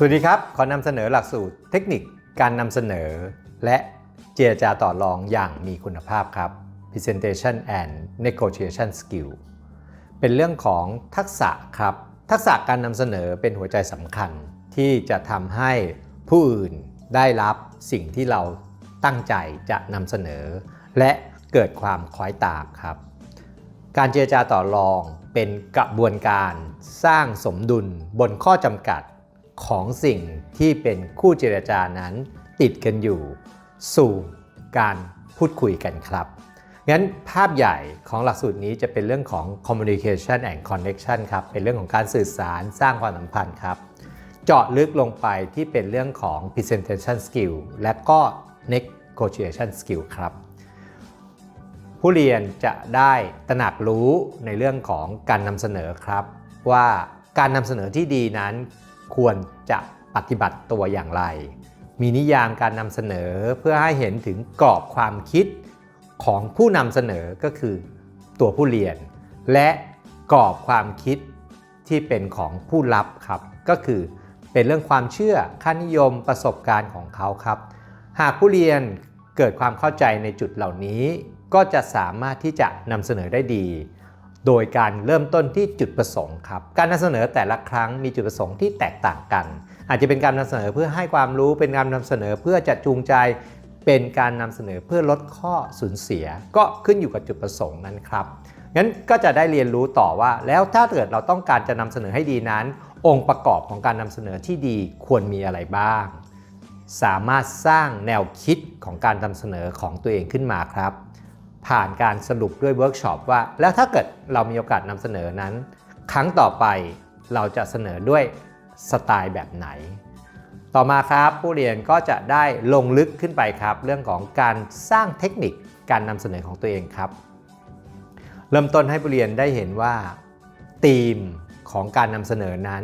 สวัสดีครับ ขอนำเสนอหลักสูตรเทคนิคการนำเสนอ และเจรจาต่อรองอย่างมีคุณภาพครับ Presentation and Negotiation Skill เป็นเรื่องของทักษะครับ ทักษะการนำเสนอเป็นหัวใจสำคัญที่จะทำให้ผู้อื่นได้รับสิ่งที่เราตั้งใจจะนำเสนอ และเกิดความคล้อยตามครับ การเจรจาต่อรองเป็นกระบวนการสร้างสมดุลบนข้อจำกัด ของสิ่งที่เป็นคู่เจรจานั้นติดกันอยู่ สู่การพูดคุยกันครับ งั้นภาพใหญ่ของหลักสูตรนี้จะเป็นเรื่องของ communication and connection ครับ เป็นเรื่องของการสื่อสารสร้างความสัมพันธ์ครับ เจาะลึกลงไปที่เป็นเรื่องของ presentation skill และก็ negotiation skill ครับ ผู้เรียนจะได้ตระหนักรู้ในเรื่องของการนำเสนอครับ ว่าการนำเสนอที่ดีนั้น ควรจะปฏิบัติตัวอย่างไร มีนิยามการนำเสนอเพื่อให้เห็นถึงกรอบความคิดของผู้นำเสนอก็คือตัวผู้เรียน และกรอบความคิดที่เป็นของผู้รับครับ ก็คือเป็นเรื่องความเชื่อค่านิยมประสบการณ์ของเขาครับ หากผู้เรียนเกิดความเข้าใจในจุดเหล่านี้ ก็จะสามารถที่จะนำเสนอได้ดี โดยการเริ่มต้นที่จุดประสงค์ครับ การนำเสนอแต่ละครั้งมีจุดประสงค์ที่แตกต่างกัน อาจจะเป็นการนำเสนอเพื่อให้ความรู้ เป็นการนำเสนอเพื่อจะจูงใจ เป็นการนำเสนอเพื่อลดข้อสูญเสีย ก็ขึ้นอยู่กับจุดประสงค์นั้นครับ งั้นก็จะได้เรียนรู้ต่อว่า แล้วถ้าเกิดเราต้องการจะนำเสนอให้ดีนั้น องค์ประกอบของการนำเสนอที่ดีควรมีอะไรบ้าง สามารถสร้างแนวคิดของการนำเสนอของตัวเองขึ้นมาครับ ผ่านการสรุปด้วยเวิร์กช็อปว่า แล้วถ้าเกิดเรามีโอกาสนำเสนอนั้น ครั้งต่อไปเราจะเสนอด้วยสไตล์แบบไหน ต่อมาครับผู้เรียนก็จะได้ลงลึกขึ้นไปครับ เรื่องของการสร้างเทคนิคการนำเสนอของตัวเองครับ เริ่มต้นให้ผู้เรียนได้เห็นว่าธีมของการนำเสนอนั้น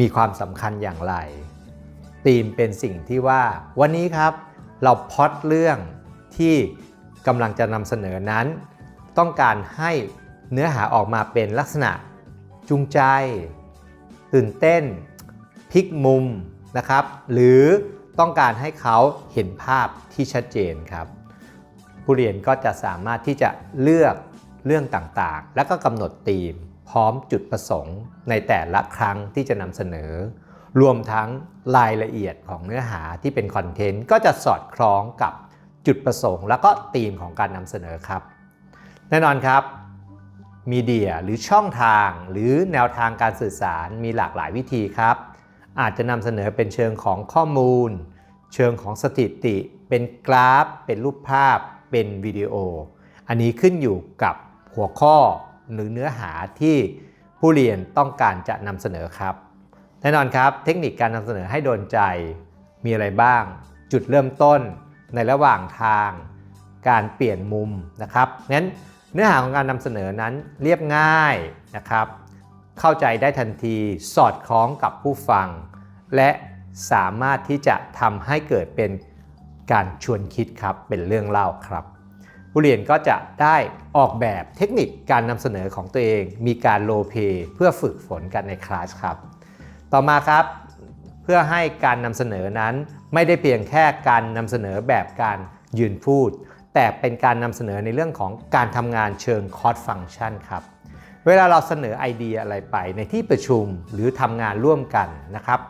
มีความสำคัญอย่างไรธีมเป็นสิ่งที่ว่า วันนี้ครับ เราพอดเรื่องที่ กำลังจะนำเสนอนั้น ต้องการให้เนื้อหาออกมาเป็นลักษณะจูงใจ ตื่นเต้นพลิกมุมนะครับ หรือต้องการให้เขาเห็นภาพที่ชัดเจนครับ ผู้เรียนก็จะสามารถที่จะเลือกเรื่องต่างๆ แล้วก็กำหนดธีม พร้อมจุดประสงค์ ในแต่ละครั้งที่จะนำเสนอ รวมทั้งรายละเอียดของเนื้อหาที่เป็นคอนเทนต์ก็จะสอดคล้องกับ จุดประสงค์ แล้วก็ธีมของการนำเสนอครับ แน่นอนครับมีเดียหรือช่องทางหรือแนวทางการสื่อสารมีหลากหลายวิธีครับ อาจจะนำเสนอเป็นเชิงของข้อมูล เชิงของสถิติ เป็นกราฟ เป็นรูปภาพ เป็นวิดีโอ อันนี้ขึ้นอยู่กับหัวข้อหรือเนื้อหาที่ผู้เรียนต้องการจะนำเสนอครับ แน่นอนครับ เทคนิคการนำเสนอให้โดนใจมีอะไรบ้าง จุดเริ่มต้น ในระหว่างทางการเปลี่ยนมุมนะครับงั้นเนื้อหาของการนำเสนอนั้นเรียบง่ายนะครับ เข้าใจได้ทันทีสอดคล้องกับผู้ฟัง และสามารถที่จะทำให้เกิดเป็นการชวนคิดครับเป็นเรื่องเล่าครับ ผู้เรียนก็จะได้ออกแบบเทคนิคการนำเสนอของตัวเอง มีการโลเพเพื่อฝึกฝนกันในคลาสครับ ต่อมาครับ พื่อให้การนำเสนอนั้น ไม่ได้เพียงแค่การนำเสนอแบบการยืนพูด แต่เป็นการนำเสนอในเรื่องของการทำงานเชิงคอร์สฟังชันครับเวลาเราเสนอไอเดียอะไรไปในที่ประชุมหรือทำงานร่วมกันนะครับ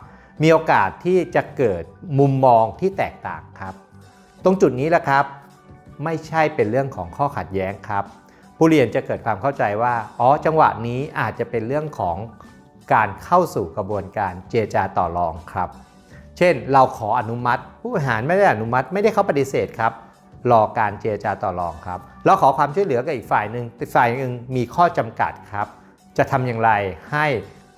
มีโอกาสที่จะเกิดมุมมองที่แตกต่างครับ ตรงจุดนี้แหละครับ ไม่ใช่เป็นเรื่องของข้อขัดแย้งครับ ผู้เรียนจะเกิดความเข้าใจว่าอ๋อจังหวะนี้อาจจะเป็นเรื่องของ การเข้าสู่กระบวนการเจรจาต่อรองครับ เช่น เราขออนุมัติ ผู้บริหารไม่ได้อนุมัติไม่ได้เขาปฏิเสธครับรอการเจรจาต่อรองครับ เราขอความช่วยเหลือกับอีกฝ่ายหนึ่งอีกฝ่ายหนึ่งมีข้อจำกัดครับ จะทำอย่างไรให้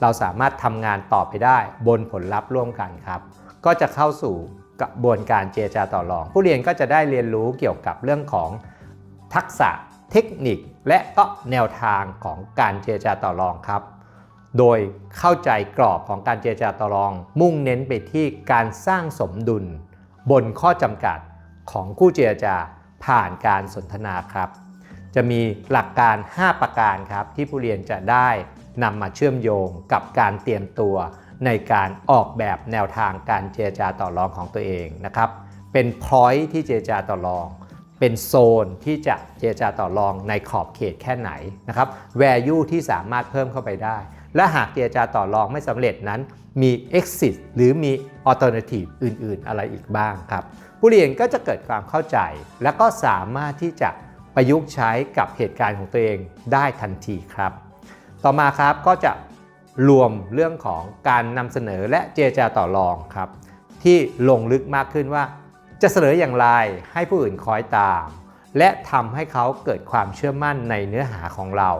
เราสามารถทำงานต่อไปได้บนผลลัพธ์ร่วมกันครับ ก็จะเข้าสู่กระบวนการเจรจาต่อรอง ผู้เรียนก็จะได้เรียนรู้เกี่ยวกับเรื่องของทักษะเทคนิคและก็แนวทางของการเจรจาต่อรองครับ โดยเข้าใจกรอบของการเจรจาต่อรอง มุ่งเน้นไปที่การสร้างสมดุล บนข้อจำกัดของคู่เจรจาผ่านการสนทนาครับ จะมีหลักการ 5 ประการครับ ที่ผู้เรียนจะได้นำมาเชื่อมโยงกับการเตรียมตัว ในการออกแบบแนวทางการเจรจาต่อรองของตัวเองนะครับ เป็น point ที่เจรจาต่อรอง เป็นโซนที่จะเจรจาต่อรองในขอบเขตแค่ไหนนะครับ value ที่สามารถเพิ่มเข้าไปได้ และหากเจรจาต่อรองไม่สำเร็จนั้นมี exit หรือมี alternative อื่น ๆ อะไรอีกบ้างครับ ผู้เรียนก็จะเกิดความเข้าใจ และก็สามารถที่จะประยุกต์ใช้กับเหตุการณ์ของตัวเองได้ทันทีครับ ต่อมาครับก็จะรวมเรื่องของการนำเสนอและเจรจาต่อรองครับ ที่ลงลึกมากขึ้นว่า จะเสนออย่างไรให้ผู้อื่นคอยตาม และทำให้เขาเกิดความเชื่อมั่นในเนื้อหาของเรา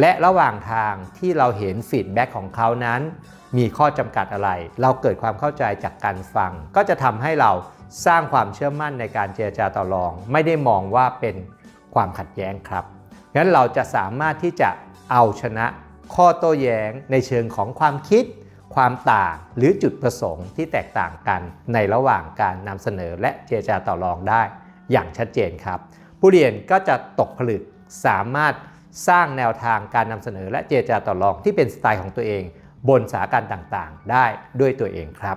และระหว่างทางที่เราเห็นฟีดแบ็กของเขานั้น มีข้อจำกัดอะไร เราเกิดความเข้าใจจากการฟัง ก็จะทำให้เราสร้างความเชื่อมั่นในการเจรจาต่อรอง ไม่ได้มองว่าเป็นความขัดแย้งครับงั้นเราจะสามารถที่จะเอาชนะข้อโต้แย้งในเชิงของความคิด ความต่างหรือจุดประสงค์ที่แตกต่างกันในระหว่างการนำเสนอและเจรจาต่อรองได้ อย่างชัดเจนครับ ผู้เรียนก็จะตกผลึกสามารถ สร้างแนวทางการนำเสนอและเจรจาต่อรองที่เป็นสไตล์ของตัวเอง บนสาการต่างๆ ได้ด้วยตัวเองครับ